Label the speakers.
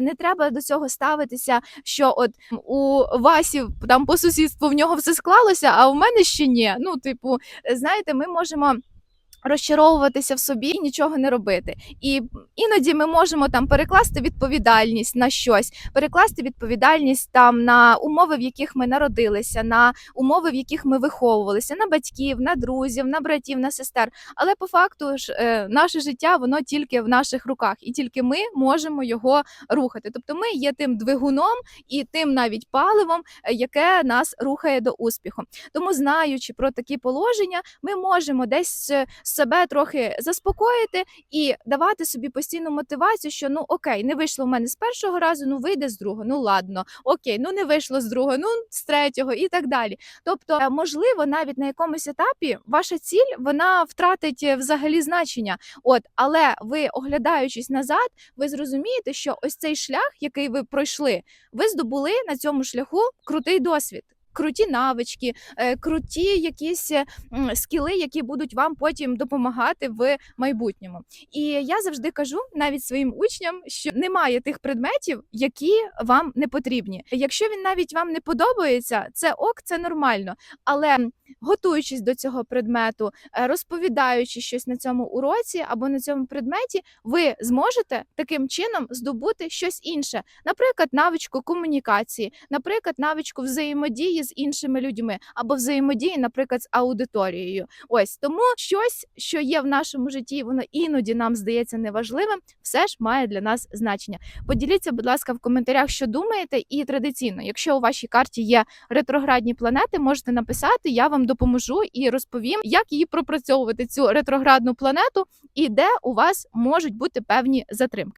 Speaker 1: Не треба до цього ставитися, що от у Васі там по сусідству в нього все склалося, а у мене ще ні. Ну, типу, знаєте, ми можемо. Розчаровуватися в собі і нічого не робити, і іноді ми можемо там перекласти відповідальність на щось, перекласти відповідальність там на умови, в яких ми народилися, на умови, в яких ми виховувалися, на батьків, на друзів, на братів, на сестер. Але по факту ж е, наше життя воно тільки в наших руках, і тільки ми можемо його рухати. Тобто, ми є тим двигуном і тим навіть паливом, е, яке нас рухає до успіху. Тому, знаючи про такі положення, ми можемо десь е, себе трохи заспокоїти і давати собі постійну мотивацію, що ну окей, не вийшло в мене з першого разу, ну вийде з другого, ну ладно, окей, ну не вийшло з другого, ну з третього і так далі. Тобто, е, можливо, навіть на якомусь етапі ваша ціль вона втратить е, взагалі значення. От, але ви, оглядаючись назад, ви зрозумієте, що ось цей шлях, який ви пройшли, ви здобули на цьому шляху крутий досвід. Круті навички, е, круті якісь е, скіли, які будуть вам потім допомагати в майбутньому. І я завжди кажу навіть своїм учням, що немає тих предметів, які вам не потрібні. Якщо він навіть вам не подобається, це ок, це нормально. Але готуючись до цього предмету, е, розповідаючи щось на цьому уроці або на цьому предметі, ви зможете таким чином здобути щось інше, наприклад, навичку комунікації, наприклад, навичку взаємодії з іншими людьми або взаємодії, наприклад, з аудиторією. Ось тому щось, що є в нашому житті, воно іноді нам здається неважливим, все ж має для нас значення. Поділіться, будь ласка, в коментарях, що думаєте, і традиційно, якщо у вашій карті є ретроградні планети, можете написати, я вам допоможу і розповім, як її пропрацьовувати цю ретроградну планету і де у вас можуть бути певні затримки.